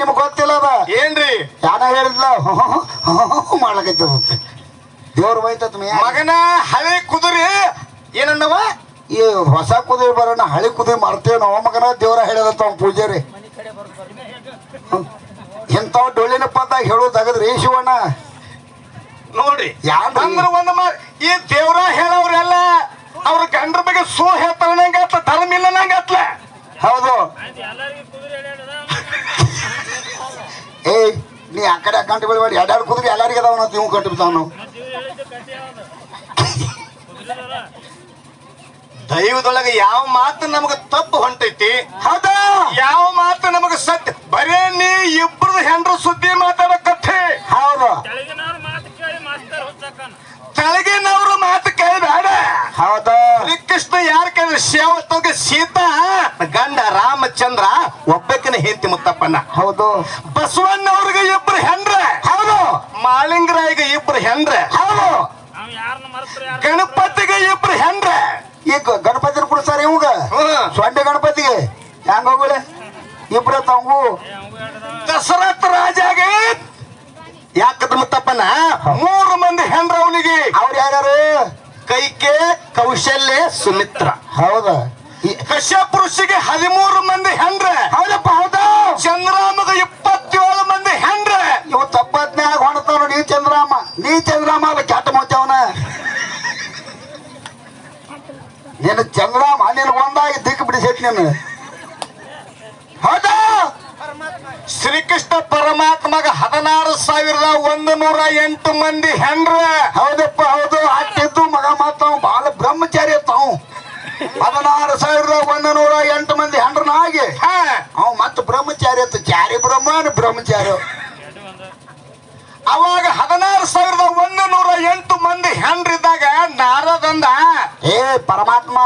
ನಿಮ್ಗೆ ಗೊತ್ತಿಲ್ಲ ಅದ ಏನ್ರಿ? ಯಾನ ಹೇಳಿದ್ಲ? ಮಾಡ್ಲಕೈತದಂತೆ ದೇವ್ರು ಬೈತತ್ ಮಗನ ಹಳೆ ಕುದುರೆ ಏನನ್ನವ? ಈ ಹೊಸ ಕುದುರೆ ಬರೋಣ ಹಳೆ ಕುದುರೆ ಮಾಡ್ತೇವೆ ನಾವು ಮಗನ ದೇವ್ರ ಹೇಳಿದಂತ ಅವ್ನ ಪೂಜಾರಿ. ಇಂಥವ್ ಡೊಳ್ಳಿನ ಹೇಳೋ ಹೇಳೋದಾಗದ್ರಿ ಶಿವಣ್ಣ? ನೋಡ್ರಿ? ಅಂದ್ರ ಒಂದ್ ಈ ದೇವ್ರ ಹೇಳವ್ರೆಲ್ಲ. ಅವ್ರ ಗಂಡ್ರ ಬಗ್ಗೆ ಸೋ ಹೇಳ್ತಾರ ನಂಗತ್ಲ ಧರ್ಮ ಇಲ್ಲ ನಂಗತ್ಲ ಹೌದು. ಏಯ್ ನೀ ಆ ಕಡೆ ಅಕೌಂಟ್ ಬಿಡಬೇಡಿ ಎರಡೆರಡು ಕುದುರೆ ಎಲ್ಲರಿಗೆ ಅದಾವ ನಾವು ನೀವು. ಕಟ್ಟಿಬಿಡ್ತಾವ ದೈವದೊಳಗೆ ಯಾವ ಮಾತು ನಮಗ ತಪ್ಪು ಹೊಂಟೈತಿ ಹೌದ. ಯಾವ ಮಾತು ನಮಗ ಸತ್ಯ ಬರೇ ನೀ ಇಬ್ರದ್ದು ಹೆಂಡ್ರ ಸುದ್ದಿ ಮಾತಾಡೋ ಕಥೆ. ಹೌದು. ಕೆಳಗಿನವ್ರ ಮಾತು ಕೇಳಬೇಡ. ಹೌದು. ಶ್ರೀಕೃಷ್ಣ ಯಾರ ಕೇಳಿದ್ರೆ ಶಿವತ್ತಗೆ ಸೀತಾ ಗಂಡ ರಾಮಚಂದ್ರ ಒಬ್ಬಕಿನ ಹೆಂಡತಿ ಮುತ್ತಪ್ಪಣ್ಣ. ಹೌದು. ಬಸವಣ್ಣ ಅವ್ರಿಗೆ ಇಬ್ರು ಹೆಂಡ್ರ. ಹೌದು. ಮಾಳಿಂಗರಾಯಿಗೆ ಇಬ್ರು ಹೆಂಡ್ರೆ. ಹೌದು. ನಾವ್ ಯಾರನ್ನ ಮರೆತ್ರೆ ಯಾರು ಗಣಪತಿಗೆ ಇಬ್ರು ಹೆಂಡ್ರ. ಈಗ ಕೂಡ ಸರ್ ಇವಾಗ. ಸೊಂಡೆ ಗಣಪತಿಗೆ? ಹೆಂಗ ಹೋಗಲೆ? ಇಬ್ರ ತಂಗು. ದಶರಥ ರಾಜಾಗೆ ಯಾಕದ ಮುತ್ತಪ್ಪನ ಮೂರು ಮಂದಿ ಹೆಂಡ್ರ ಅವನಿಗೆ. ಅವ್ರು ಯಾರು? ಕೈಕೆ ಕೌಶಲ್ಯ ಸುಮಿತ್ರ. ಹೌದಾ. ಕಶ್ಯಪ ಋಷಿಗೆ ಹದಿಮೂರು ಮಂದಿ ಹೆಂಡ್ರ. ಹೌದಪ್ಪ ಹೌದಾ. ಚಂದ್ರಾಮಗ ಇಪ್ಪತ್ತೇಳು ಮಂದಿ ಹೆಂಡ್ರ. ಇವ್ ತಪ್ಪತ್ನ್ಯಾಗ ಹೊಣತಾವ ನೀ ಚಂದ್ರಾಮ. ನೀ ಚಂದ್ರಾಮ ಅಲ್ಲ ಕೆಟ್ಟ ಮಾಡ್ತೇವನ ನೀನು ಚಂದ್ರಾಮ ನೀನು ಒಂದಾಗಿ ದಿಕ್ಕ ಬಿಡಿಸೈತಿ ನೀನು. ಹೌದಾ. ಶ್ರೀಕೃಷ್ಣ ಪರಮಾತ್ಮಗ ಹದಿನಾರು ಸಾವಿರದ ಒಂದು ನೂರ ಎಂಟು ಮಂದಿ ಹೆಂಡ್ರ. ಹೌದಪ್ಪ ಹೌದು. ಹಾಕಿದ್ದು ಮಗ ಮಾತಾವ್ ಬಾಳ ಬ್ರಹ್ಮಚಾರಿ ತಾವು ಹದಿನಾರು ಸಾವಿರದ ಒಂದು ನೂರ ಎಂಟು ಮಂದಿ ಹೆಂಡ್ರನಾಗಿ ಹಾ. ಅವ್ ಮತ್ತೆ ಬ್ರಹ್ಮಚಾರಿ ಅತ್ತ. ಚಾರಿ ಬ್ರಹ್ಮನ ಬ್ರಹ್ಮಚಾರಿ ಅವಾಗ ಹದಿನಾರು ಸಾವಿರದ ಒಂದು ನೂರ ಎಂಟು ಮಂದಿ ಹೆಂಡ್ರಿದ್ದಾಗ ನಾರದಂದ ಏ ಪರಮಾತ್ಮ.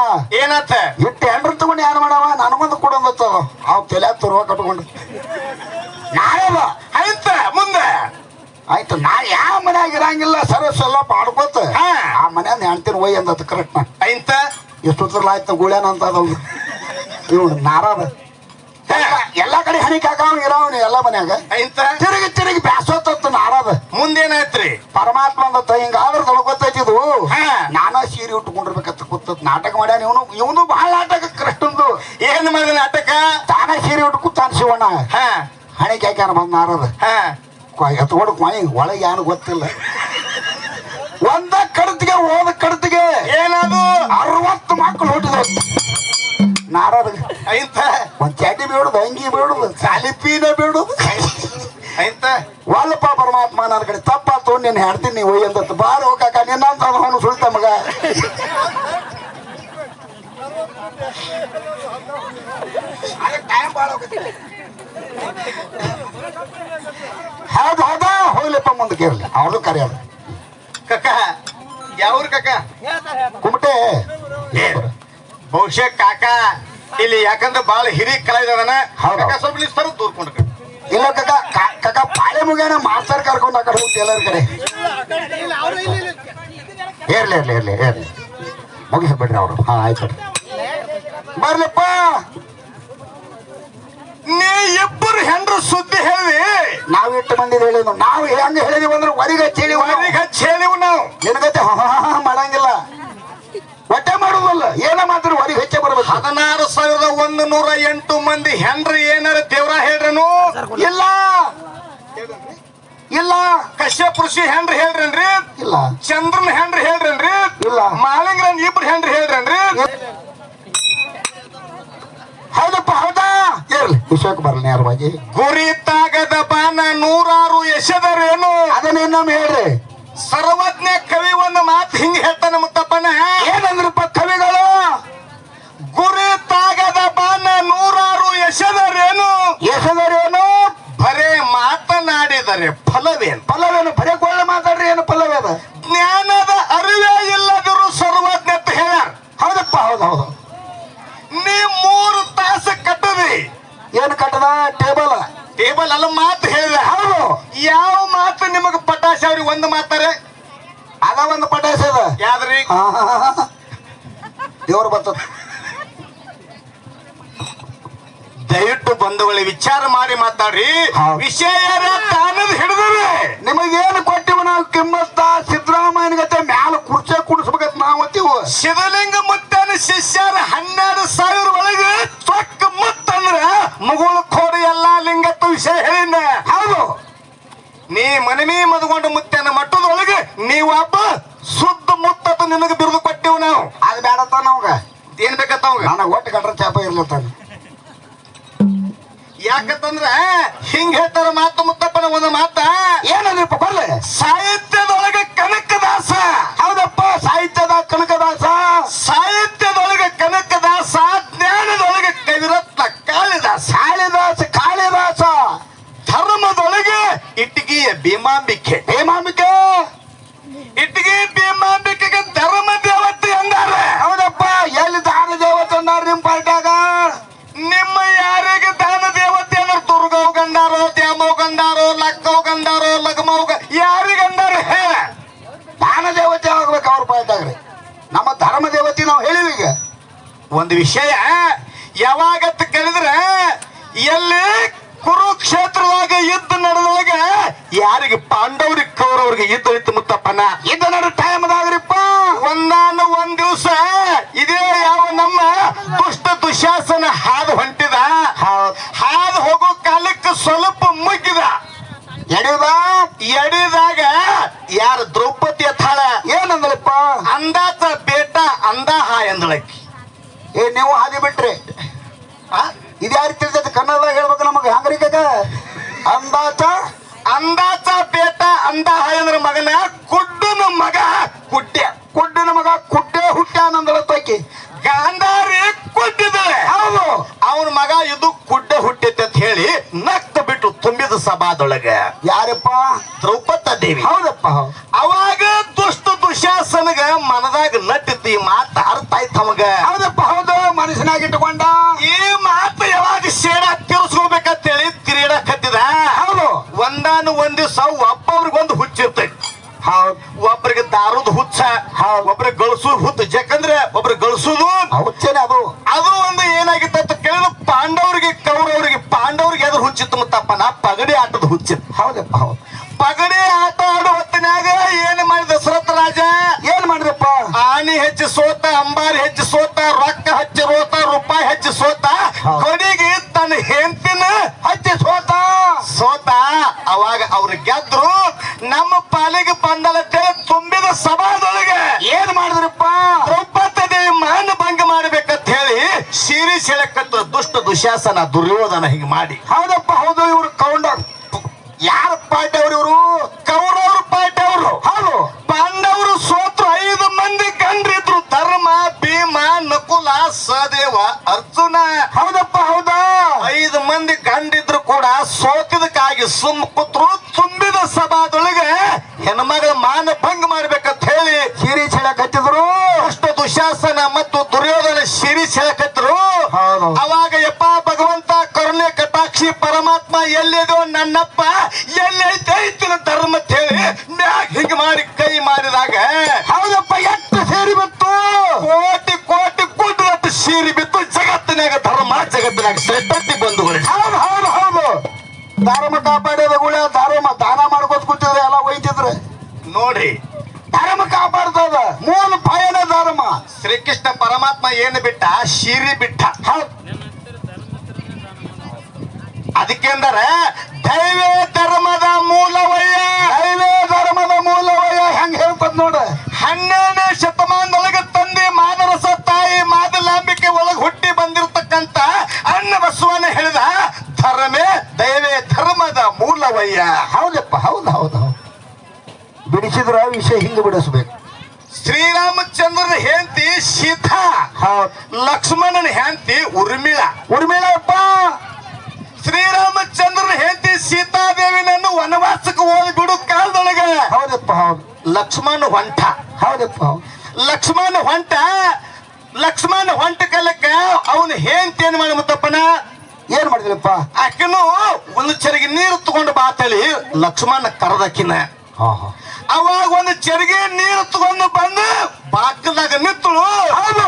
ಏನತ್ತ ಇಟ್ಟು ಹೆಂಡ್ರ ತಗೊಂಡು ಯಾರು ಮಾಡವ? ನನಗೊಂದು ಕೊಡೋದತ್ತ ಅವ್. ತಲೆ ತುರುವ ಕಟ್ಕೊಂಡು. ನಾಳೆವ? ಆಯ್ತ ಮುಂದೆ. ಆಯ್ತು ನಾ ಯಾವ ಮನ್ಯಾಗ ಇರಂಗಿಲ್ಲ ಸರಸ್ ಎಲ್ಲ ಪಾಡ್ಕೋತ. ಆ ಮನ್ಯಾಗ ಹೆಣ್ತೀನಿ ಹೋಯ್ ಅಂದತ್ ಕರೆಕ್ಟ್ ಆಯ್ತ ಎಷ್ಟೊತ್ತರ್ಲ ಆಯ್ತು ಗುಳ್ಯಾನ ಅಂತ ಅದವ್ನು ಇವ್ನು ನಾರದ ಎಲ್ಲಾ ಕಡೆ ಹಣಿ ಹಾಕವ್ ಇರವನು ಎಲ್ಲ ಮನ್ಯಾಗ. ಆಯ್ತ ತಿರುಗಿ ತಿರುಗಿ ಬ್ಯಾಸೋತತ್ತು ನಾರದ ಮುಂದೇನಾಯ್ತ್ರಿ? ಪರಮಾತ್ಮ ಅಂದತ್ತ ಹಿಂಗಾದ್ರ ತೊಳ್ಕೊತೈತಿ ಇದು. ನಾನ ಸೀರೆ ಉಟ್ಕೊಂಡಿರ್ಬೇಕಂತ ಕೂತತ್ ನಾಟಕ ಮಾಡ್ಯಾನ ಇವನು ಇವನು ಬಹಳ ನಾಟಕ ಕೃಷ್ಣಂದು ಏನ್ ಮಾಡಿದ ನಾಟಕ? ತಾನ ಸೀರೆ ಉಟ್ಟು ಕೂತಾನ ಶಿವಣ್ಣ. ಹಾ ಕ್ಯಾಕಾರ ಬಂದ್ ನಾರದ ಹಾ. ಎತ್ಕೊಂಡು ಕೊಯ್ ಒಳಗೆ ಏನು ಗೊತ್ತಿಲ್ಲ. ಒಂದ ಕಡತಿಗೆ ಹೋದ ಕಡತಿಗೆ ಏನದು? ಅರವತ್ತು ಮಕ್ಕಳು ಹುಟ್ಟಿದ್ರು. ನಾರದ ಐತ. ಒಂದ್ ಚಡ್ಡಿ ಬೇಡುದು ಅಂಗಿ ಬೇಡುದು ಸಾಲಿಪೀನ ಬೇಡುದು ಐತ. ವಲ್ಲಪ್ಪ ಪರಮಾತ್ಮ ನನ್ನ ಕಡೆ ತಪ್ಪ ತೊಗೊಂಡು ನೀನು ಹೇಳ್ತೀನಿ ನೀವು ಎಂದತ್ತು ಬಾರು ಹೋಗಾಕ ನಿನ್ನಂತ ಅವನು ಸುಳ್ತ ಮಗ. ಹೌದು ಹೌದಾ. ಹೋಗ್ಲಿಪ್ಪ ಮುಂದಕ್ಕೆ ಇರಲಿ ಅವಳು ಕರೆಯೋದು. ಕಕ್ಕ ಯಾವ್ರು ಕಕ್ಕ? ಕುಮಟೆ. ಬಹುಶಃ ಕಾಕ ಇಲ್ಲಿ ಯಾಕಂದ್ರೆ ಬಾಳ ಹಿರಿ ಕಲಾವಿದನ ಸ್ವಲ್ಪ ನಿಲ್ಸ್ತಾರ ದೂರ್ಕೊಂಡು ಇಲ್ಲ ಕಕ್ಕ ಕಕ್ಕ ಪಾಳೆ ಮುಗಿಯನ ಮಾಸ್ತರ್ ಕರ್ಕೊಂಡು ಆ ಕಡೆ ಹೋಗ್ತಿ ಎಲ್ಲರ ಕಡೆ. ಇರ್ಲಿ ಇರ್ಲಿ ಇರ್ಲಿ ಇರ್ಲಿ ಮುಗಿಸ್ಬಿಡ್ರಿ ಅವರು. ಹಾ ಆಯ್ತು ಬರ್ಲಿಪ್ಪ. ನೀ ಇಬ್ಬರು ಹೆಂಡ್ರು ಸುದ್ದಿ ಹೇಳಿ. ನಾವ್ ಇಟ್ಟು ಮಂದಿ ಹೇಳಿದ್ವು ನಾವು. ಹೆಂಗ ಹೇಳಿದೀವಿ ಅಂದ್ರೆ ವರಿಗ ಚೇಳಿ ವರಿಗ ಹಚ್ಚಿ ಹೇಳಿವು ನಾವು ನಿನಗತ್ತೆ ಮಾಡಂಗಿಲ್ಲ. ಹೊಟ್ಟೆ ಮಾಡುದಲ್ಲ. ಏನ ಮಾತ್ರ ವರಿಗೆ ಹೆಚ್ಚೆ ಬರ್ಬೇಕು? ಹದಿನಾರು ಸಾವಿರದ ಒಂದು ನೂರ ಎಂಟು ಮಂದಿ ಹೆಂಡ್ರಿ ಏನಾರ ದೇವ್ರ ಹೇಳ್ರನು? ಇಲ್ಲ. ಇಲ್ಲ. ಕಶ್ಯಪ್ ಋಷಿ ಹೆಂಡ್ರಿ ಹೇಳ್ರನ್ರಿ? ಇಲ್ಲ. ಚಂದ್ರನ್ ಹೆಂಡ್ರಿ ಹೇಳ್ರನ್ರಿ? ಇಲ್ಲ. ಮಾಳಿಂಗ್ರನ್ ಇಬ್ರು ಹೆಂಡ್ರಿ ಹೇಳ್ರನ್ರಿ? ಹೌದಪ್ಪ ಹೌದಾ? ಇರ್ಲಿ. ವಿಷಯಕ್ಕೆ ಬರಲಿ ನೇರವಾಗಿ. ಗುರಿ ತಾಗದ ಬಾನ ನೂರಾರು ಯಶದರೇನು ಅದನ್ನ ಇನ್ನೊಮ್ಮೆ ಹೇಳ್ರಿ. ಸರ್ವಜ್ಞ ಕವಿ ಒಂದು ಮಾತು ಹಿಂಗೆ ಹೇಳ್ತಾನೆ ಮುತ್ತಪ್ಪನ. ಏನಂದ್ರಪ್ಪ ಕವಿಗಳು? ಗುರಿ ತಾಗದ ಬಾನ ನೂರಾರು ಯಶದರೇನು ಯಶದರೇನು ಬರೇ ಮಾತನಾಡಿದರೆ ಫಲವೇನು? ಫಲವೇನು? ಬರೇ ಕೊಳ್ಳೆ ಮಾತಾಡ್ರಿ ಏನು ಫಲವೇನು ಜ್ಞಾನದ ಅರಿವೇ ಇಲ್ಲದಿರು ಸರ್ವಜ್ಞ ಅಂತ ಹೇಳ್ಯಾರ. ಹೌದಪ್ಪ ಹೌದು ಹೌದು. ನೀ ಮೂರು ತಾಸು ಕಟ್ಟದಿ. ಏನ್ ಕಟ್ಟದ? ಟೇಬಲ್. ಟೇಬಲ್ ಅಲ್ಲ ಮಾತು ಹೇಳಿದ. ಹೌದು. ಯಾವ ಮಾತು ನಿಮಗ ಪಟಾಶ ಅವ್ರಿಗೆ ಒಂದು ಮಾತಾರೆ? ಅದ ಒಂದು ಪಟಾಶ ಅದ. ಯಾವ್ದ್ರಿ? ದೇವ್ರು ಬರ್ತದ ದಯವಿಟ್ಟು ಬಂದವಳಿ ವಿಚಾರ ಮಾಡಿ ಮಾತಾಡ್ರಿ. ವಿಷಯ ತಾನದ ತಾನದ್ ಹಿಡಿದ್ರೆ. ನಿಮಗೇನು ಕೊಟ್ಟಿವ ನಾವು ಕಿಮ್ಮತ್ತ ಸಿದ್ದರಾಮಯ್ಯನ ಗತೆ ಮ್ಯಾಲ ಕುರ್ಚೆ ಕುಡಿಸ್ಬೇಕಂತ ನಾವು ಅಂತೀವು ಶಿವಲಿಂಗ ಶಿಷ್ಯರ ಹನ್ನೆರಡು ಸಾವಿರ ಒಳಗೆ ಚೊಕ್ಕ ಮುತ್ತಂದ್ರ ಮಗುಳ ಕೋಡಿ ಎಲ್ಲಾ ಲಿಂಗತ್ವ ವಿಷಯ ಹೇಳಿನ ಹೌದು. ನೀ ಮನಮಿ ಮದ್ಕೊಂಡು ಮುತ್ತನ ಮಟ್ಟದೊಳಗೆ ನೀವು ಒಬ್ಬ ಶುದ್ಧ ಮುತ್ತತ ನಿನಗೆ ಬಿರುದು ಕೊಟ್ಟಿವ್ ನಾವು. ಅದು ಬೇಡತ್ತ ನಮ್ಗ. ಏನ್ ಬೇಕತ್ತ ಅವಾಗ? ನನಗೆ ಒಟ್ಟು ಕಟ್ರ ಚಾಪ ಇರ್ಲತ್ತಾನ ಯಾಕಂತಂದ್ರ ಹಿಂಗ್ ಹೇಳ್ತಾರ ಮಾತು ಮುತ್ತಪ್ಪನ ಒಂದು ಮಾತ. ಭೀಮಾಂಬಿಕೆ. ಹೇಮಾಂಬಿಕೆ ಇಟ್ಟಿಗೆ ಭೀಮಾಂಬಿಕೆಗೆ ಧರ್ಮ ದೇವತೆ ಅಂದಾರೆ ಹೌದಪ್ಪ, ಎಲ್ಲಿ ದಾನ ದೇವತೆ ಅಂದಾರ ನಿಮ್ಮ ಪಾರ್ಟ್ಯಾಗ? ನಿಮ್ಮ ಯಾರಿಗೆ ದಾನ ದೇವತೆ ಅಂದ್ರೆ ದುರ್ಗವ್ ಗಂಡಾರೋ ತ್ಯಾಮವ್ ಗಂಡಾರೋ, ಲಕ್ಕವ್ ಗಂಡಾರೋ, ಲಗ್ಮವ್ ಯಾರಿಗೆ ಅಂದಾರೆ ಹೇಳ ದಾನ ದೇವತೆ ಆಗ್ಬೇಕು ಅವ್ರ ಪಾಯ್ತಾಗ್ರಿ ನಮ್ಮ ಧರ್ಮ ದೇವತೆ ನಾವು ಹೇಳಿವಿ ಈಗ. ಒಂದು ವಿಷಯ ಯಾವಾಗತ್ತ ಕೇಳಿದ್ರೆ ಎಲ್ಲಿ ಕುರುಕ್ಷೇತ್ರದಾಗ ಯುದ್ಧ ನಡೆದೊಳಗ ಯಾರಿಗೆ ಪಾಂಡವ್ರಿಗೆ ಕೌರವ್ರಿಗೆ ಯುದ್ಧ ಇತ್ತು ಮುತ್ತಪ್ಪನ ಇದ್ದ ನಡು ಟೈಮ್ದಾಗ್ರಿಪ್ಪ ಒಂದಾನ ಒಂದ್ ದಿವಸ ಇದೇ ಯಾವ ನಮ್ಮ ದುಷ್ಟ ದುಶಾಸನ ಹಾದು ಹೊಂಟಿದ ಹೌದ್. ಹಾದು ಹೋಗೋ ಕಾಲಕ್ಕೆ ಸ್ವಲ್ಪ ಮುಗ್ಗಿದ ಎಡಿದ ಎಡಿದಾಗ ಯಾರ ದ್ರೌಪದಿ ಅಥಾಳ ಏನಂದ್ರಪ್ಪ ಅಂದಾತ ಬೇಟ ಅಂದಾಹ ಎಂದಳಕ್ಕಿ ಏ ನೀವು ಹಾದಿ ಬಿಟ್ರಿ ಆ? ಇದ್ಯಾರು ತಿಳಿದೈತೆ ಕನ್ನಡದಾಗ ಹೇಳ್ಬೇಕು ನಮಗೆ ಹಂಗ್ರಿಕಾಗ ಅಂದಾಚ ಅಂದಾತ ಬೇಟ ಅಂದಾಹ ಎಂದ್ರ ಮಗನ ಕುಡ್ಡನ ಮಗ ಕುಡ್ಯ ಕುಡ್ಡಿನ ಮಗ ಕುಡ್ಡೆ ಹುಟ್ಟ್ಯಾನಂದಳ ತೋಕಿ ಗಾಂಧಾರಿ ಕುಡ್ಡಿದಳೆ ಹೌದು ಅವನ ಮಗ ಇದು ಕುಡ್ಡ ಹುಟ್ಟೈತೆ ಅಂತ ಹೇಳಿ ನಕ್ತ ಬಿಟ್ಟು ತುಂಬಿದ ಸಭಾದೊಳಗ. ಯಾರಪ್ಪ? ದ್ರೌಪದ ದೇವಿ. ಹೌದಪ್ಪ. ಹೌದು ಅವಾಗ ದುಷ್ಟ ದುಶಾಸನಗ ಮನದಾಗ ಈ ಮಾತು ಅರ್ಥ ಆಯ್ತು ಅವಾಗ ಹೌದಪ್ಪ ಹೌದು. ಮನಸ್ಸಿನಾಗ ಇಟ್ಕೊಂಡ ಈ ಮಾತು ಯಾವಾಗ ಶೇಡ ತಿರ್ಸ್ಕೋಬೇಕಂತ ಹೇಳಿ ತಿರುಗಾಡಕತ್ತಿದ ಹೌದು. ಒಂದಾನು ಒಂದ್ ದಿವ್ಸ ಒಬ್ಬೊಬ್ರಿಗೊಂದು ಹುಚ್ಚಿರ್ತೈತಿ. ಹೌದು. ಒಬ್ರಿಗೆ ದಾರದ ಹುಚ್ಚ ಹೌದು. ಒಬ್ರಿಗೆ ಗಳಿಸೋದು ಹುಚ್ಚ. ಯಾಕಂದ್ರೆ ಒಬ್ರಿಗೆ ಗಳಿಸೋದು ಹುಚ್ಚೇನೆ ಅದು ಅದು ಒಂದು ಏನಾಗಿತ್ತು ಅಂತ ಕೇಳಿದ್ರೆ ಪಾಂಡವರಿಗೆ ಕೌರವರಿಗೆ ಪಾಂಡವರಿಗೆ ಎದುರು ಹುಚ್ಚಿತ್ತು ಮುತ್ತಪ್ಪ ನಾ ಪಗಡಿ ಹುಚ್ಚ. ಹೌದಪ್ಪ ಹೌದು. ಪಗಡಿ ಆಟ ಆಡೋ ಹೊತ್ತಿನಾಗ ಏನ್ ಮಾಡಿದ ದಶರಥ ರಾಜ ಏನ್ ಮಾಡಿದ್ರಪ್ಪ ಆನೆ ಹೆಚ್ಚು ಸೋತ ಅಂಬಾರಿ ಹೆಚ್ಚು ಸೋತ ರೊಕ್ಕ ಹಚ್ಚಿ ರೋತ ರೂಪಾಯಿ ಹೆಚ್ಚು ಸೋತ. ಕೊನೆಗೆ ತನ್ನ ಹೆಂಡತಿನ ಹಚ್ಚಿ ಸೋತ. ಸೋತ. ಅವಾಗ ಅವ್ರು ಗೆದ್ರು. ನಮ್ಮ ಪಾಲಿಗೆ ಬಂದಲ ತುಂಬಿದ ಸಭಾದೊಳಗೆ ಏನ್ ಮಾಡಿದ್ರಪ್ಪ? ದ್ರೌಪದಿ ಮಾನ ಭಂಗ ಮಾಡ್ಬೇಕಂತ ಹೇಳಿ ಸೀರೆ ಸೆಳೆಕತ್ತ ದುಷ್ಟ ದುಶಾಸನ ದುರ್ಯೋಧನ ಹಿಂಗ್ ಮಾಡಿ ಹೌದಪ್ಪ ಹೌದು ಇವ್ರು ಕೌಂಡ ಯಾರ ಪಾರ್ಟಿ ಅವ್ರು ಇವರು ಕೌರವ್ರ ಪಾರ್ಟಿ ಅವರು ಹೌದು ಪಾಂಡವರು ಸೋತ್ರು ಐದು ಮಂದಿ ಗಂಡ್ರಿದ್ರು ಧರ್ಮ ಭೀಮ ನಕುಲ ಸದೇವ ಅರ್ಜುನ ಹೌದಪ್ಪ ಹೌದಾ ಐದು ಮಂದಿ ಗಂಡಿದ್ರು ಕೂಡ ಸೋತಿದಕ್ಕಾಗಿ ಸುಮ್ ಕೂತ್ರು ತುಂಬಿದ ಸಭಾದೊಳಗೆ ಹೆಣ್ಮಗಳ ಮಾನ ಭಂಗ ಮಾಡ್ಬೇಕಂತ ಹೇಳಿ ಶಿರಿ ಚೆಳಕ್ ಹಚ್ಚಿದ್ರು ಅಷ್ಟು ದುಶಾಸನ ಮತ್ತು ದುರ್ಯೋಧನ ಶಿರಿ ಸೆಳಕತ್ರು ಹೌದು. ಅವಾಗ ಯಪ್ಪ ಭಗವಂತ ಕರುಣೆ ಕಟಾಕ್ಷಿ ಪರಮಾತ್ಮ ಎಲ್ಲಿದೋ ನನ್ನಪ್ಪ ಎಲ್ಲೈತೆ ಐತಿನ ಧರ್ಮ ಅಂತ ಹೇಳಿ ಮ್ಯಾಗ ಹಿಂಗ್ ಮಾಡಿ ಕೈ ಮಾಡಿದಾಗ ಹೌದಪ್ಪ ಎಷ್ಟು ಸೇರಿ ಬಂತು. ಕೋಟಿ ಕೋಟಿ ಕೋಟಿ ಸೀರಿ ಬಿತ್ತು ಜಗತ್ತಿನಾಗ ಧರ್ಮ ಜಗತ್ತಿನಾಗ ಶ್ರೇಷ್ಠತೆ ಹೌದು ಧರ್ಮ ಕಾಪಾಡಿದ ಗುಳೆ ಧರ್ಮ ದಾನ ಮಾಡ್ಕೋತ ಕೂತಿದ್ರೆ ಎಲ್ಲ ಒಯ್ತಿದ್ರೆ ನೋಡಿ. ಧರ್ಮ ಕಾಪಾಡ್ತದ. ಮೂಲ ಭಯನ ಧರ್ಮ ಶ್ರೀಕೃಷ್ಣ ಪರಮಾತ್ಮ ಏನು ಬಿಟ್ಟ? ಶೀರಿ ಬಿಟ್ಟ. ಅದಕ್ಕೆಂದರೆ ಅದಕ್ಕೆ ಅಂದರೆ ದೈವೇ ಧರ್ಮದ ಮೂಲವಯ್ಯ ದೈವೇ ಧರ್ಮದ ಮೂಲವಯ ಹೆಂಗ್ ಹೇಳ್ತದ ನೋಡ ಹನ್ನೆರಡನೇ ಶತಮಾನದೊಳಗೆ ತಂದೆ ಮಾದರಸ ತಾಯಿ ಮಾದಲಾಂಬಿಕೆ ಒಳಗೆ ಹುಟ್ಟಿ ಬಂದಿರತಕ್ಕಂತ ಅನ್ನ ಬಸವನ ಹೇಳಿದ ಧರ್ಮೇ ದೈವೇ ಧರ್ಮದ ಮೂಲವಯ್ಯ ಹೌದಪ್ಪ ಹೌದು ಹೌದು ಹೌದು ವಿಷಯ ಬಿಡಿಸ್ಬೇಕು. ಶ್ರೀರಾಮಚಂದ್ರನ ಹೆಂಡತಿ ಸೀತಾ ಹೌದು. ಲಕ್ಷ್ಮಣನ ಹೆಂಡತಿ ಉರ್ಮಿಳ. ಉರ್ಮಿಳಪ್ಪ! ಶ್ರೀರಾಮಚಂದ್ರನ ಹೆಂಡತಿ ಸೀತಾದೇವಿನನ್ನು ವನವಾಸಕ್ಕೆ ಹೋಗಿ ಬಿಡು ಕಾಲದೊಳಗೆ. ಹೌದಪ್ಪ ಹೌದು. ಲಕ್ಷ್ಮಣ ಹೊಂಟ. ಹೌದಪ್ಪ ಹೌದು. ಲಕ್ಷ್ಮಣ ಹೊಂಟ ಲಕ್ಷ್ಮಣ ಹೊಂಟ ಕಾಲಕ್ಕ ಅವನ ಹೆಂಡತಿ ಏನ್ ಮಾಡಿ ಮುತ್ತಪ್ಪನ? ಏನ್ ಮಾಡಿದ್ರಪ್ಪ? ಅಕ್ಕನು ಒಂದು ಚರಿಗೆ ನೀರು ತಗೊಂಡು ಬಾತಳಿ ಲಕ್ಷ್ಮಣ ಕರೆದಕ್ಕಿನ ಅವಾಗ ಒಂದು ಚರಿಗೆ ನೀರು ತಗೊಂಡು ಬಂದು ಬಾಕದಾಗ ನಿತ್ತಳು ಹೌದು.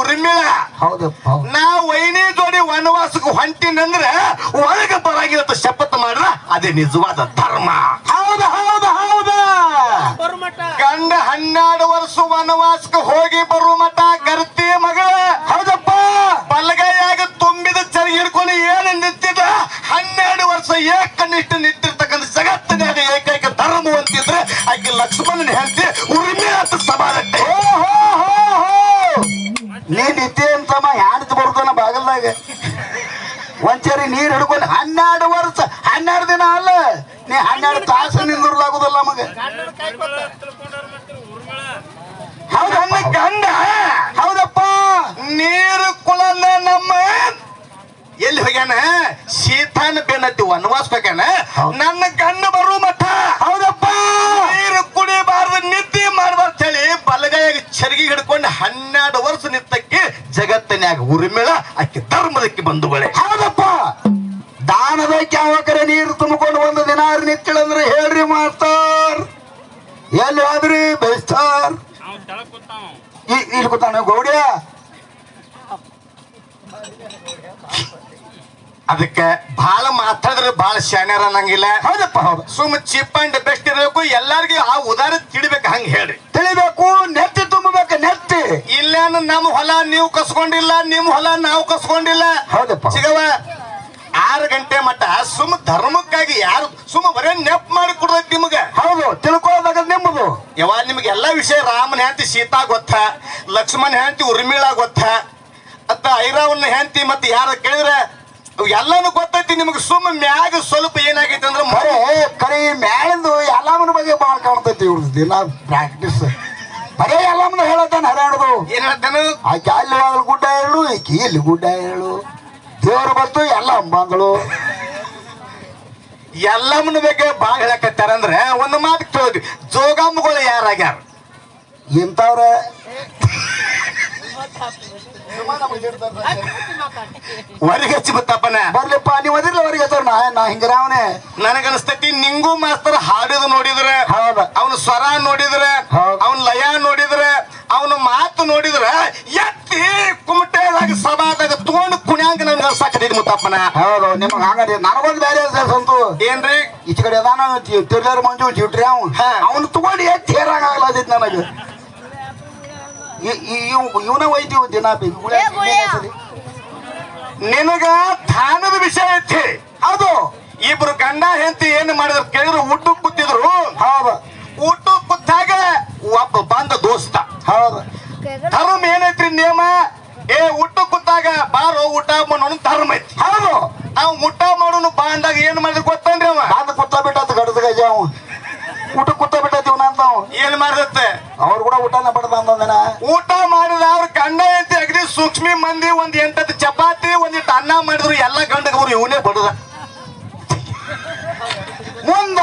ಉರ್ಮಿಳ. ಹೌದಪ್ಪ ಹೌದು. ನಾ ವೈನಿ ಜೋಡಿ ವನವಾಸಕ್ಕೆ ಹೊಂಟಿನಂದ್ರ ಒಳಗ ಬರಾಗಿರತ್ತ ಶಪಥ ಮಾಡ್ರ ಅದೇ ನಿಜವಾದ ಧರ್ಮ. ಹೌದು ಹೌದು ಹೌದು. ಗಂಡ ಹನ್ನೆರಡು ವರ್ಷ ವನವಾಸಕ್ಕೆ ಹೋಗಿ ಬರುವ ಮಠ ಗರ್ತಿ ಮಗಳ. ಹೌದಪ್ಪ. ಬಲಗೈಯಾಗ ತುಂಬಿದ ಚರಿ ಹಿಡ್ಕೊಂಡು ಏನು ನಿಂತಿದ ಹನ್ನೆರಡು ವರ್ಷ ಏಕನಿಷ್ಠ ನಿಂತಿರ್ತಕ್ಕಂಥ ಜಗತ್ತಿನಾಗ ಏಕೈಕ ಧರ್ಮ ಅಂತಿದ್ರೆ ಆಕೆ ಲಕ್ಷ್ಮಣನ ಹೆಂಡತಿ ಉರ್ಮಿ ಅಂತ ಸಮಾನಟ್ಟೆ ಓ ಹೋ ಹೋ ಹೋ ನೀ ನಿತ್ಯ ಅಂತಮ್ಮ ಹ್ಯಾಂಡ್ತ ಬರ್ತಾನ ಬಾಗಲ್ದಾಗ? ಒಂದ್ಸರಿ ನೀರ್ ಹಿಡ್ಕೊಂಡು ಹನ್ನೆರಡು ವರ್ಷ ಹನ್ನೆರಡು ದಿನ ಅಲ್ಲ ನೀ ಹನ್ನೆರಡು ತಾಸು ನಿಂದಿರ್ಲಾಗುದಲ್ಲ ಮಗ. ಹೌದ ಗಂಡ ಹೌದಪ್ಪ. ನೀರು ಕುಳಲ್ಲ ನಮ್ಮ ಎಲ್ಲಿ ಹೋಗ್ಯಾನ? ಶೀತಾನ ಬೆನ್ನತ್ತಿ ವನವಾಸ ಹೋಗ್ಯಾನ? ನನ್ನ ಕಣ್ಣು ಬರು ಮಠ. ಹೌದಪ್ಪ. ನೀರು ಕುಡಿಬಾರ್ದು ನಿದ್ದೆ ಮಾಡಬಾರ್ದು ಹೇಳಿ ಬಲಗೈಯಾಗ ಚರ್ಗಿ ಹಿಡ್ಕೊಂಡು ಹನ್ನೆರಡು ವರ್ಷ ನಿತ್ತಕ್ಕೆ ಜಗತ್ತಿನ್ಯಾಗ ಉರಿಮೇಳ ಆಕೆ ಧರ್ಮದಕ್ಕೆ ಬಂದು ಬಳೆ ಹೌದಪ್ಪ ದಾನದ ಕ್ಯಾವಕರೆ ನೀರು ತುಂಬಿಕೊಂಡು ಒಂದು ದಿನ ನಿಂತಿಳಂದ್ರೆ ಹೇಳ್ರಿ ಮಾಡ್ತಾರ ಎಲ್ಲಿ ಹೋದ್ರಿ? ಬೇಸ್ತಾರ್ ನಾವು ತೆಳಗ್ ಕೂತಾವ ಈ- ಇಲ್ಲಿ ಕೂತಾನ ಗೌಡ್ಯ ಅದಕ್ಕೆ ಬಹಳ ಮಾತಾಡಿದ್ರೆ ಬಹಳ ಶಾನ್ಯಾರ ಅನ್ನಂಗಿಲ್ಲ. ಹೌದಪ್ಪ ಹೌದು. ಸುಮ್ ಚಿಪ್ ಅಂಡ್ ಬೆಸ್ಟ್ ಇರಬೇಕು ಎಲ್ಲಾರ್ಗಿ ಆ ಉದಾರ ತಿಳಿಬೇಕು ಹಂಗ ಹೇಳ್ರಿ. ತಿಳಿಬೇಕು ನೆತ್ತಿ ತುಂಬಬೇಕು ನೆತ್ತಿ. ಇಲ್ಲ ನಮ್ಮ ಹೊಲ ನೀವು ಕಸ್ಕೊಂಡಿಲ್ಲ ನಿಮ್ ಹೊಲ ನಾವು ಕಸ್ಕೊಂಡಿಲ್ಲ. ಹೌದಪ್ಪ. ಸಿಗವ ಆರು ಗಂಟೆ ಮಟ್ಟ ಸುಮ್ ಧರ್ಮಕ್ಕಾಗಿ ಯಾರು ಸುಮ್ಮ ಬರೇ ನೆಪ್ ಮಾಡಿ ಕೊಡ್ಬೇಕು ನಿಮಗೆ. ಹೌದು ತಿಳ್ಕೊಳ್ಳೋದಾಗ ನಿಮ್ಮದು. ಯಾವ ನಿಮ್ಗೆ ಎಲ್ಲಾ ವಿಷಯ ರಾಮನ ಹೆಂಡತಿ ಸೀತಾ ಗೊತ್ತ ಲಕ್ಷ್ಮಣ ಹೆಂಡತಿ ಉರ್ಮಿಳಾ ಗೊತ್ತ ಅತ್ತ ಐರಾವನ್ನ ಹೆಂಡತಿ ಮತ್ತೆ ಯಾರ ಕೇಳಿದ್ರೆ ಎಲ್ಲಾನು ಗೊತ್ತೈತಿ ನಿಮ್ಗೆ ಸುಮ್ಮ ಮ್ಯಾಗ ಸ್ವಲ್ಪ ಏನಾಗೈತಿ ಅಂದ್ರೆ ಮರೆ ಕರಿ ಈ ಮ್ಯಾಳಿಂದು ಎಲ್ಲಮ್ಮನ ಬಗ್ಗೆ ಭಾಳ ಕಾಣ್ತೈತಿ ಇವ್ರದ್ದು ದಿನ ಪ್ರಾಕ್ಟೀಸ್ ಬರೇ ಎಲ್ಲಾಮನ ಹೇಳತ್ತಾನ ಹರಾಡುದು. ಏನ್ ಹೇಳ್ತಾನ? ಆಕೆ ಅಲ್ಲಿ ಗುಡ್ಡ ಹೇಳು ಈಕೆ ಇಲ್ಲಿ ಗುಡ್ಡ ಹೇಳು ದೇವ್ರ ಬಂತು ಎಲ್ಲ ಬಂದಳು. ಎಲ್ಲಮ್ಮನ ಬಗ್ಗೆ ಬಾಳ ಹೇಳಕತ್ತಾರ ಅಂದ್ರೆ ಒಂದು ಮಾತು ಕೇಳಿದ್ವಿ ಜೋಗಮ್ಮಗಳು ಯಾರಾಗ್ಯಾರ? ಇಂಥವ್ರ. ಹೊರಗೆ ಹಚ್ಚಿ ಬತ್ತಪ್ಪನ ಬರ್ಲಿಪ್ಪ ನೀವ್ ಅದಿರ್ಲ ಹಚ್ಚಾರ ನಾ ನಾ ನನಗ ನನಗನ್ಸ್ತೈತಿ ನಿಂಗೂ ಮಾಸ್ತರ್ ಹಾಡಿದ ನೋಡಿದ್ರೆ ಹೌದ. ಅವನ ಸ್ವರ ನೋಡಿದ್ರೆ ಅವನ್ ಅವನ ಲಯ ನೋಡಿದ್ರೆ ಅವನ ಮಾತು ನೋಡಿದ್ರೆ ಎತ್ತಿ ಕುಮಟೆದಾಗ ಸಭಾದಾಗ ತಗೊಂಡು ಕುಣ್ಯಾಂಗ ನನ್ಗೆ ಸಾಕತೈತಿ ಮುತ್ತಪ್ಪನ. ಹೌದು ನಿಮಗೆ ಹಾಗೆ ನನಗೊಂದು ಬೇರೆ ಸಂತು. ಏನ್ರಿ? ಈಚೆ ಕಡೆ ಅದಾನ ತಿರ್ಗಾರ ಮಂಜು ಜಿಟ್ರಿ ಅವ್ನು. ಹಾ. ಅವನು ತಗೊಂಡು ಎತ್ತಿ ಹೇರಾಗಲಾದೈತಿ ನನಗೆ. ಇವನ ಒಯ್ತೀವಿ ದಿನ. ನಿನಗ ಧಾನದ ವಿಷಯ ಐತಿ. ಅದು ಇಬ್ರು ಗಂಡ ಹೆಂಡತಿ ಏನ್ ಮಾಡಿದ್ರು ಕೇಳಿದ್ರು ಊಟಕ್ಕೆ ಕೂತಿದ್ರು. ಹೌದು. ಊಟಕ್ಕೆ ಕೂತಾಗ ಒಬ್ಬ ಬಂದ ದೋಸ್ತ. ಹೌದು. ಧರ್ಮ ಏನೈತ್ರಿ ನಿಯಮ? ಏ ಊಟ ಕೂತಾಗ ಬಾರೋ ಊಟ ಮಾಡೋನು ಧರ್ಮ ಐತಿ. ಹೌದು. ಅವ್ ಊಟ ಮಾಡೋನು ಬಾ ಅಂದಾಗ ಏನ್ ಮಾಡಿದ್ರು ಗೊತ್ತನ್ರಿ ಅವ? ಬಂದ ಕುತ್ತ ಬಿಟ್ಟ ಗಡದ ಗಜ ಅವ. ಊಟ ಕುತ್ತ ಬಿಟ್ಟ ಇವನ ಅಂತ ಏನ್ ಮಾಡಿದತ್ತೆ? ಎಲ್ಲ ಗಂಡಗವ್ರು ಇವನೇ ಬಡದ. ಮುಂದ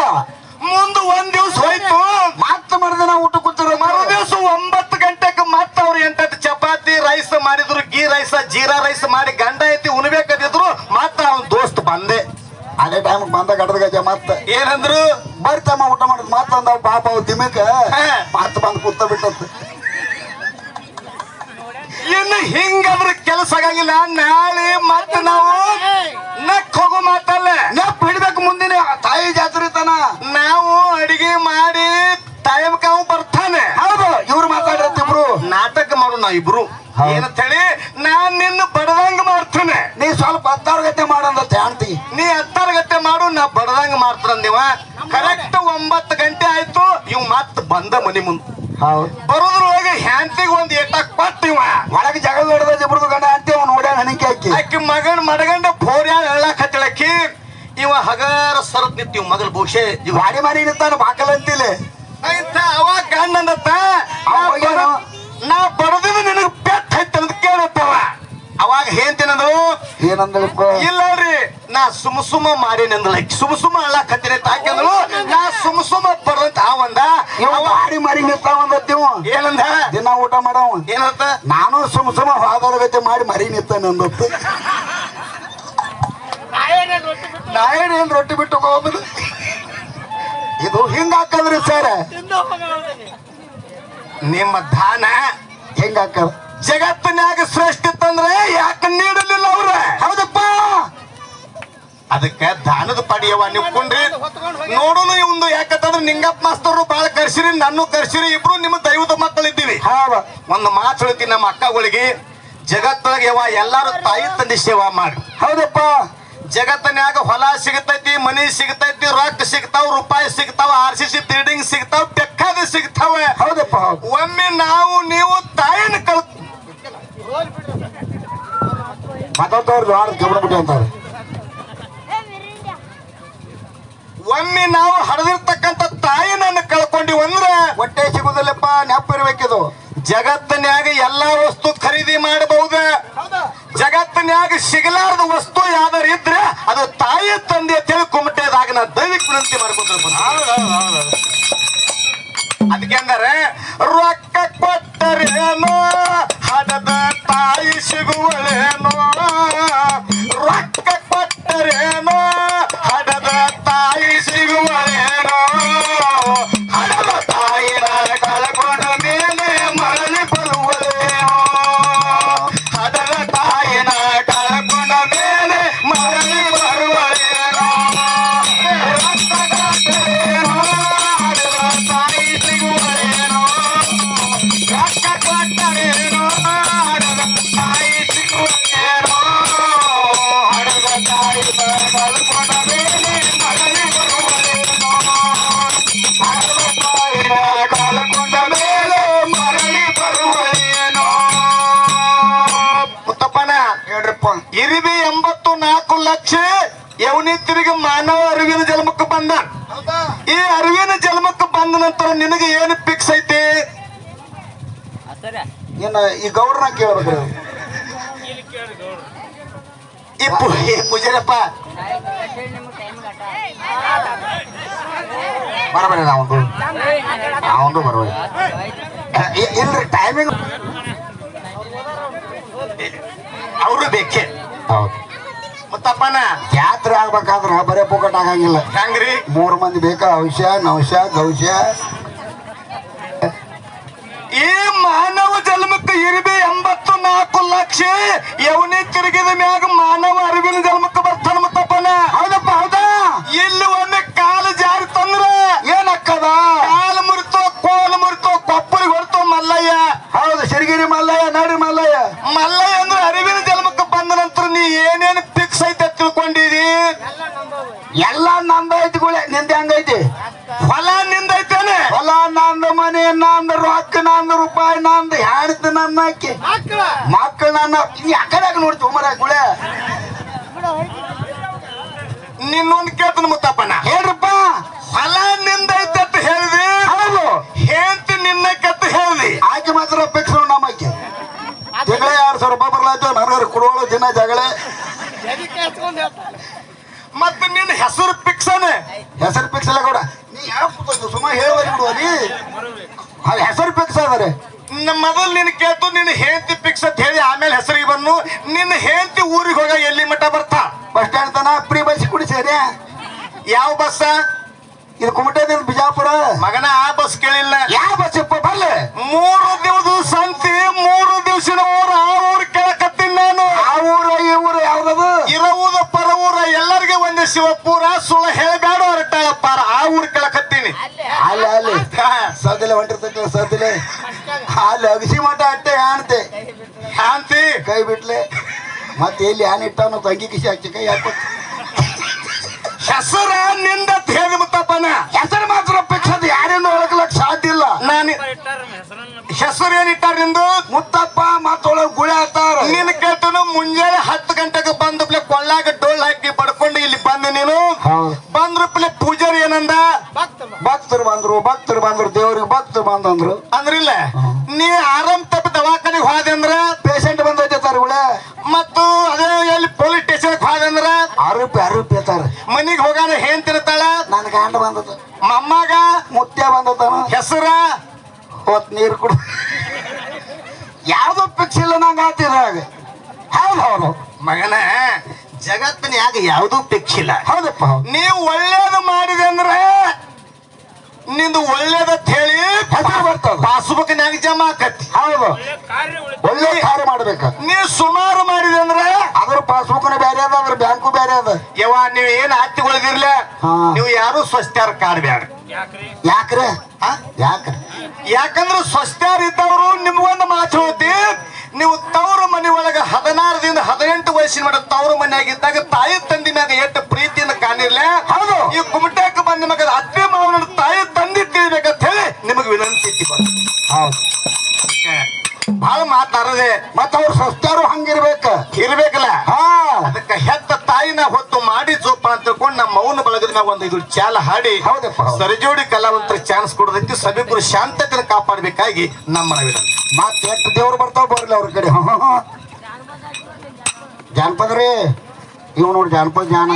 ಮುಂದ ಒಂದ್ ದಿವ್ಸ ಹೋಯ್ತು. ಮತ್ತ ಮರದಿನ ಊಟ ಕೂತಾರ ಮರು ದಿವ್ಸ ಒಂಬತ್ತು ಗಂಟೆಗೆ ಮತ್ತ ಅವ್ರು ಎಂಟತ್ತು ಚಪಾತಿ ರೈಸ್ ಮಾಡಿದ್ರು ಗೀ ರೈಸ್ ಜೀರಾ ರೈಸ್ ಮಾಡಿ ಗಂಡ ಐತಿ ಉಣ್ಬೇಕದಿದ್ರು ಮತ್ತ ಅವ್ನ ದೋಸ್ತ್ ಬಂದೆ. ಅದೇ ಟೈಮ್ ಬಂದ ಗಡದ ಗಜ ಮತ್ತ. ಏನಂದ್ರು? ಬರ್ತಮ್ಮ ಊಟ ಮಾಡಿದ್ ಮತ್ತ ಅಂದ ಪಾಪ ಅವ್ ದಿಮಕ ಮತ್ತ ಬಂದ್ ಕೂತ ಬಿಟ್ಟತ್ ಇನ್ನು ಹಿಂಗಾದ್ರ ಕೆಲಸ ಆಗಂಗಿಲ್ಲ. ನಾಳೆ ಮತ್ತೆ ನಾವು ನಕ್ ಹೋಗು ಮಾತಲ್ಲ. ನೆಪ್ ಹಿಡ್ಬೇಕು ಮುಂದಿನ ತಾಯಿ ಜಾತ್ರೆ ತನ. ನಾವು ಅಡಿಗೆ ಮಾಡಿ ಟೈಮ್ ಕಾವು ಬರ್ತಾನೆ ಹೌದು ಇವ್ರು ಮಾತಾಡಿರ್ತಿಬ್ರು ನಾಟಕ ಮಾಡು ನಾವ್ ಇಬ್ರು. ಏನಂತ ಹೇಳಿ ನಾನ್ ನಿನ್ನ ಬಡದಂಗ ಮಾಡ್ತೇನೆ. ನೀ ಸ್ವಲ್ಪ ಹತ್ತಾರಗತ್ತೆ ಮಾಡಂದತ್ತೆ ಮಾಡಂದ ಜಾಣ್ತಿ ನೀ ಹತ್ತಾರ ಗಂಟೆ ಮಾಡು ನಾ ಬಡದಂಗ ಮಾಡ್ತಾರಂದಿವ ಕರೆಕ್ಟ್ ಒಂಬತ್ತು ಗಂಟೆ ಆಯ್ತು ಇವ್ ಮತ್ ಬಂದ ಮನಿ ಮುಂದ್. ಬರೋದ್ರೊಳಗೆ ಹ್ಯಾಂತಿಗೆ ಒಂದ್ ಏಟ ಕೊಟ್ಟಿವ ಒಳಗೆ ಜಗಳ ಹಿಡ್ದ ಇಬ್ರದು ಗಂಡ ಅಂತೆ ಅವ್ನು ನೋಡ್ಯಾನ ಹಣಿಕೆ ಹಾಕಿ ಆಕಿ ಮಗನ್ ಮಡಗಂಡ ಫೋರ್ಯಾಳ ಹತ್ತಿಳಕ್ಕಿ ಇವ ಹಗಾರ ಸರದ್ ನಿಂತೀವ್ ಮಗಲ್ ಬಹುಶಃ ಇವ್ ಹಾಡಿ ಮಾಡಿ ನಿಂತಾನ ಬಾಕಲ್ ಅಂತಿಲ್ಲ ಅವಾಗ ಗಂಡ ಅಂದತ್ತ. ನಾ ಬಡದಿನ ನಿನಗ್ ಪೆಟ್ ಐತೆ ಅಂತ ಕೇಳತ್ತವ ಅವಾಗ ಹೇಳ್ತೇನಂದ್ರು ಏನಂದಳಪ್ಪ ಇಲ್ಲರಿ ನಾ ಸುಮ್ ಸುಮ್ಮ ಮಾಡಿ ಸುಮ ಸುಮ್ ಸುಮ್ಮ ಅಳ್ಳಾಕತ್ತೀನಿ ತಾಕಂದ್ರು ನಾ ಸುಮ್ ಸುಮ್ಮ ಬಡದಂತ ಅವಂದ ಮಾಡಿ ಮಾರಿ ನಿಂತಾವ ಅಂದತ್ತೀವ ಏನಂದ? ದಿನ ಊಟ ಮಾಡವ. ಏನಂತ? ನಾನು ಸುಮ್ ಸುಮ ಹಾದರ ಗತಿ ಮಾಡಿ ಮರಿ ನಿಂತಾನೆ ಅಂದತ್ತು ನಾಯೇನೇನ್ ರೊಟ್ಟಿ ಬಿಟ್ಟು ನಾ ಏನ್ ರೊಟ್ಟಿ ಬಿಟ್ಟು ಹೋಗುದು ಇದು ಹಿಂಗ ಹಾಕದ್ರಿ ಸರ್. ನಿಮ್ಮ ಧಾನ ಹೆಂಗ ಹಾಕದ ಜಗತ್ತಿನ್ಯಾಗ ಶ್ರೇಷ್ಠ ಇತ್ತಂದ್ರೆ ಯಾಕೆ ನೀಡಲಿಲ್ಲ ಅವ್ರ? ಹೌದಪ್ಪ. ಅದಕ್ಕೆ ದಾನದ ಪಡಿಯವ ನೀವು ಕುಂಡ್ರಿ. ನೋಡೋನು ಇವಂದು ಯಾಕಂತಂದ್ರೆ ನಿಂಗಪ್ಪ ಮಾಸ್ತರು ಬಾಳ ಕರ್ಸಿರಿ ನಾನು ಕರ್ಸಿರಿ ಇಬ್ರು ನಿಮ್ಮ ದೈವದ ಮಕ್ಕಳಿದ್ದೀವಿ. ಒಂದು ಮಾತು ಹೇಳ್ತೀನಿ ನಮ್ಮ ಅಕ್ಕಗಳಿಗೆ. ಜಗತ್ತೊಳಗೆ ಯವ ಎಲ್ಲಾರು ತಾಯಿ ತಂದೆ ಸೇವಾ ಮಾಡಿ ಹೌದಪ್ಪ. ಜಗತ್ತನ್ಯಾಗ ಹೊಲ ಸಿಗತೈತಿ ಮನಿ ಸಿಗತೈತಿ ರೊಕ್ಕ ಸಿಗ್ತಾವ ರೂಪಾಯಿ ಸಿಗ್ತಾವ ಆರ್ ಸಿ ಸಿ ಬಿಲ್ಡಿಂಗ್ ಸಿಗ್ತಾವ ಬೇಕಾದ ಸಿಗ್ತಾವ. ಹೌದಪ್ಪ. ಹೌದು ಒಮ್ಮೆ ನಾವು ನೀವು ತಾಯಿನ ಕಲ್ ಮತ್ತೊಂದವ್ರು ದೊಡ್ಡ ಗಮನ ಬಿಟ್ಟು ಅಂತಾರೆ. ಒಮ್ಮೆ ನಾವು ಹಡದಿರ್ತಕ್ಕಂಥ ತಾಯಿನನ್ನ ಕಳ್ಕೊಂಡಿವಿ ಒಟ್ಟೆ ಹೊಟ್ಟೆ ಸಿಗುದಿಲ್ಲಪ್ಪ ನೆನಪಿರ್ಬೇಕಿದು ಜಗತ್ತಿನ್ಯಾಗ ಎಲ್ಲಾ ವಸ್ತು ಲಕ್ಷ ಯವನಿ ತಿರುಗಿ ಮಾನವ ಅರಿವಿನ ಜನ್ಮಕ್ಕೆ ಬಂದ. ಈ ಅರಿವಿನ ಜನ್ಮಕ್ಕೆ ಬಂದ ನಂತರ ನಿನಗೆ ಏನು ಫಿಕ್ಸ್ ಐತಿ? ಏನ ಈ ಗೌಡ್ರನ್ನ ಕೇಳಬೇಕು ಗೌಡ್ರು ಈ ಪು- ಈ ಪೂಜಾರಪ್ಪ ಬರಬೇಡಿ ನಾವೊಂದು. ನಾವೊಂದು ಬರಬೇಡಿ ಇಲ್ರಿ ಟೈಮಿಂಗ್ ಅವರು ಬೇಕೇ? ಹೌದು. ಮುತ್ತಪ್ಪನ ಜಾತ್ರೆ ಆಗ್ಬೇಕಾದ್ರ ಬರೇ ಪುಕಟ್ ಆಗಂಗಿಲ್ಲ. ಹೆಂಗ್ರಿ? ಮೂರು ಮಂದಿ ಬೇಕಾ? ಔಷ ನೌಶ ಗೌಶ ಈ ಮಾನವ ಜನ್ಮಕ್ಕೆ ಇರಬೇ ಎಂಬತ್ತು ನಾಲ್ಕು ಲಕ್ಷ ಯವನಿ ತಿರುಗಿದ ಮ್ಯಾಗ ಮಾನವ ಅರಿವಿನ ಜನ್ಮಕ್ಕೆ ಬರ್ತಾನ ಮತ್ತಪ್ಪನ ಹೌದಪ್ಪ ಹೌದಾ ಇಲ್ಲಿ ಒಮ್ಮೆ ಕಾಲು ಜಾರಿ ತಂದ್ರ ಏನಕ್ಕದ ಕಾಲು ಮುರಿತೋ ಕೋಲು ಮುರಿತೋ ಕೊಪ್ಪಳಿಗೆ ಹೊಡ್ತೋ ಮಲ್ಲಯ್ಯ ಹೌದು ಸಿರಿಗಿರಿ ಮಲ್ಲಯ್ಯ ನಡ್ರಿ ಮಲ್ಲಯ್ಯ ಮಲ್ಲಯ್ಯ ಅಂದ್ರೆ ಅರಿವಿನ ಜನ್ಮಕ್ಕೆ ಬಂದ ನಂತರ ನೀ ಏನೇನು ಫಿಕ್ಸ್ ಐತೆ ತಿಳ್ಕೊಂಡಿದಿ ಎಲ್ಲ ನಂದ ಐತಿ ಗುಳೆ ನಿಂದ ಹೆಂಗೈತಿ ಹೊಲ ನಿಂದೈತೇನೆ ಹೊಲ ನಂದು ಮನೆ ನಂದು ರೊಕ್ಕ ನಂದು ಹೆಣ್ತು ನಂದು ನನ್ನ ಅಕ್ಕಿ? ಮಕ್ಕಳು. ನನ್ನ ನೀ ಆ ಕಡೆ ನೋಡ್ತಿ ಮರ ಗುಳೆ. ನಿನ್ನೊಂದು ಕೇಳ್ತಾನ ಮುತ್ತಪ್ಪನ ಹೇಳ್ರಪ್ಪ. ಹೊಲ ನಿಂದೈತೆ ಅಂತ ಹೇಳಿದಿ? ಹೌದು. ಹೇಂತಿ ನಿನ್ನ ಅಂತ ಹೇಳಿದಿ? ಆಕೆ ಮಾತ್ರ ಫಿಕ್ಸ್ ನಮ್ಮ ಆಕೆ ಜಗಳ ಎರಡು ಸಾವಿರ ರೂಪಾಯಿ ಬರ್ಲಾಯ್ತು. ನನಗಾರ ಕೊಡೋಳು ದಿನ ಜಗಳ. ಮತ್ತೆ ನಿನ್ನ ಹೆಸರು ಪಿಕ್ಸನೆ ಹೆಸರು ಪಿಕ್ಸಲ್ಲ ಕೂಡ ನೀ ಯಾವ ಸುಮ್ಮ ಹೇಳುವ ಅಲ್ಲಿ ಹೆಸರು ಪಿಕ್ಸ್ ಅದಾರೆ ಮೊದಲು ನಿನ್ನ ಕೇಳ್ತು ನಿನ್ನ ಹೇಂತಿ ಪಿಕ್ಸ್ ಅಂತ ಹೇಳಿ ಆಮೇಲೆ ಹೆಸರಿಗೆ ಬಂದು ನಿನ್ನ ಹೇಂತಿ ಊರಿಗೆ ಹೋಗ ಎಲ್ಲಿ ಮಠ ಬರ್ತಾ? ಬಸ್ ಸ್ಟ್ಯಾಂಡ್ ತನ ಪ್ರೀ ಬಸ್ ಕುಡಿಸೇರಿ ಯಾವ ಬಸ್ ಇದು ಕುಮಟದಿಂದ ಬಿಜಾಪುರ. ಮಗನ ಆ ಬಸ್ ಕೇಳಿಲ್ಲ. ಯಾವ ಬಸ್ ಇಪ್ಪ ಬರ್ಲಿ. ಮೂರು ದಿವಸ ಸಂತಿ ಮೂರು ದಿವಸ ಊರು ಆ ಊರು ಕೇಳಕತ್ತೀನಿ ನಾನು. ಆ ಊರ ಈ ಊರು ಯಾವ್ದದು? ಇರವುದ ಪರ ಊರ ಎಲ್ಲರಿಗೆ ಒಂದೇ ಶಿವಪುರ ಸುಳ್ಳ ಹೇಳಬೇಡ ಹೊರಟಾಳಪ್ಪ ಆ ಊರ್ ಕೇಳಕತ್ತೀನಿ. ಅಲ್ಲಿ ಅಲ್ಲಿ ಸದಿಲೆ ಹೊಂಟಿರ್ತಕ್ಕ ಸದಿಲೆ ಅಲ್ಲಿ ಅಗಸಿ ಮಠ ಅಟ್ಟೆ ಆಣ್ತೆ ಶಾಂತಿ ಕೈ ಬಿಟ್ಲೆ ಮತ್ತೆ ಎಲ್ಲಿ ಆನ್ ಇಟ್ಟವನು ತಂಗಿ ಕಿಸಿ ಹಾಕಿ ಕೈ ಹಾಕ ಹೆಸರ ನಿಂದ ಹೇಳಿ ಮುತ್ತಪ್ಪನ. ಹೆಸರು ಮಾತ್ರ ಪಕ್ಷದ ಯಾರೇನು ಯಾರಿಂದ ಒಳಗ್ಲಕ್ ಸಾಧ್ಯ ಇಲ್ಲ. ನಾನು ಹೆಸರು ಏನಿಟ್ಟಾರ ನಿಂದು? ಮುತ್ತಪ್ಪ ಮತ್ತೊಳಗ್ ಗುಳಿ ಹಾಕ್ತಾರ. ನಿನ್ ಕೇಳ್ತಾನು ಮುಂಜಾನೆ ಹತ್ತು ಗಂಟೆಗೆ ಬಂದಪ್ಲೆ ಕೊಳ್ಳಾಗ ಡೋಲ್ ಹಾಕಿ ಪಡ್ಕೊಂಡು ಇಲ್ಲಿ ಬಂದ ನೀನು. ಹೌದು ಬಂದ್ರಪ್ಲೆ ಪೂಜಾರಿ ಏನಂದ? ಭಕ್ತರು ಬಂದ್ರು. ಭಕ್ತರು ಬಂದ್ರು ದೇವ್ರಿಗೆ ಭಕ್ತರು ಬಂದಂದ್ರು. ಅಂದ್ರಿಲ್ಲ? ನೀ ಆರಾಮ್ ತಪ್ಪ ದವಾಖಾನೆಗೆ ಹೋದೆ ಅಂದ್ರ? ಪೇಷಂಟ್ ಬಂದೈತೆ ಗುಳೆ. ಮತ್ತು ಅದೇ ಎಲ್ಲಿ ಪೊಲೀಸ್ ಆರೋಪಿ ಆರೋಪಿ ಅತ್ತಾರ ಮನಿಗ್ ಹೋಗಾನ ಏನ್ ತಿರ್ತಾಳ ನನ್ ಗಂಡ ಬಂದದ. ಮಮ್ಮಗ? ಮುತ್ಯ ಬಂದದ. ಹೆಸರ? ಹೊತ್ ನೀರು ಕುಡ ಯಾವ್ದು ಪಿಕ್ಸ್ ಇಲ್ಲ ನಂಗೆ ಆತಿದ್ರಾಗ ಹೌದು ಹೌದು. ಮಗನ ಜಗತ್ತಿನ ಯಾಕೆ ಯಾವ್ದು ಪಿಕ್ಸ್ ಇಲ್ಲ. ಹೌದಪ್ಪ ನೀವು ಒಳ್ಳೇದು ಮಾಡಿದೆ ಅಂದ್ರೆ ನಿಂದು ಒಳ್ಳೇದತ್ ಹೇಳಿ ಹೆಸರು ಬರ್ತದ ಪಾಸ್ಬುಕ್ ನಾಗ ಜಮಾ ಆಕತಿ. ಹೌದು. ಒಳ್ಳೆ ಕಾರ್ಯ ಒಳ್ಳೆ ಕಾರ್ಯ ಮಾಡ್ಬೇಕ. ನೀವು ಸುಮಾರು ಮಾಡಿದೆ ಅಂದ್ರೆ ಅದ್ರ ಪಾಸ್ಬುಕ್ ಬೇರೆ ಅದ ಅದ್ರ ಬ್ಯಾಂಕು ಬೇರೆ ಅದ. ಯವ್ವ ನೀವ್ ಏನ್ ಹತ್ತಿ ಉಳಿದಿರ್ಲ ಹಾ. ನೀವು ಯಾರು ಸ್ವಸ್ಥ್ಯಾರ ಕಾಡ್ಬ್ಯಾಡ ಯಾಕ್ರಿ? ಯಾಕ್ರೆ? ಆ? ಯಾಕ್ರೆ? ಯಾಕಂದ್ರೆ ಸ್ವಸ್ಥ್ಯಾರ ಇದ್ದವರು ನಿಮ್ಗೊಂದು ಮಾತು ಹೇಳ್ತಿ. ನೀವು ತವರು ಮನೆ ಒಳಗ ಹದಿನಾರರಿಂದ ಹದಿನೆಂಟು ವಯಸ್ಸಿನ ಮಟ್ಟ ತವರು ಮನೆಯಾಗಿದ್ದಾಗ ತಾಯಿ ತಂದಿ ಮ್ಯಾಗ ಎಷ್ಟು ಪ್ರೀತಿಯಿಂದ ಕಾಣಿರ್ಲೆ ಹೌದು. ಈ ಕುಮಟಕ್ಕೆ ಬಂದ ನಿಮಗೆ ಅತ್ತೆ ಮಾವನ ತಾಯಿ ತಂದಿ ತಿಳಿಬೇಕಂತ ಹೇಳಿ ನಿಮಗೆ ವಿನಂತಿ ಐತಿ ಬಾ. ಹೌದು ಬಹಳ ಮಾತಾಡದೆ ಮತ್ತ ಅವ್ರ ಸಸ್ತ್ಯಾರು ಹಂಗಿರ್ಬೇಕ ಇರ್ಬೇಕಲ್ಲ? ಹಾ. ಅದಕ್ಕೆ ಹೆತ್ತ ತಾಯಿನ ಹೊತ್ತು ಮಾಡಿ ಜೋಪ ಅಂತ ತಿಳ್ಕೊಂಡು ನಮ್ಮ ಮೌನ ಬಳಗದ ನಾವು ಒಂದು ಇದು ಚಾಲ ಹಾಡಿ ಹೌದಪ್ಪ, ಹೌದು. ಸರಿಜೋಡಿ ಕಲಾವಂತರ ಚಾನ್ಸ್ ಕೊಡೋದಕ್ಕೆ ಸಭಿಕರು ಶಾಂತತೆಯನ್ನು ಕಾಪಾಡಬೇಕಾಗಿ ನಮ್ಮ ವಿನಂತಿ ಮತ್ ಎಷ್ಟು ದೇವ್ರು ಬರ್ತಾವ ಬರ್ಲಿ ಅವ್ರ ಕಡೆ. ಜಾನಪದ ರೀ. ಇವ್ ನೋಡಿ ಜಾನಪದ ಜಾನ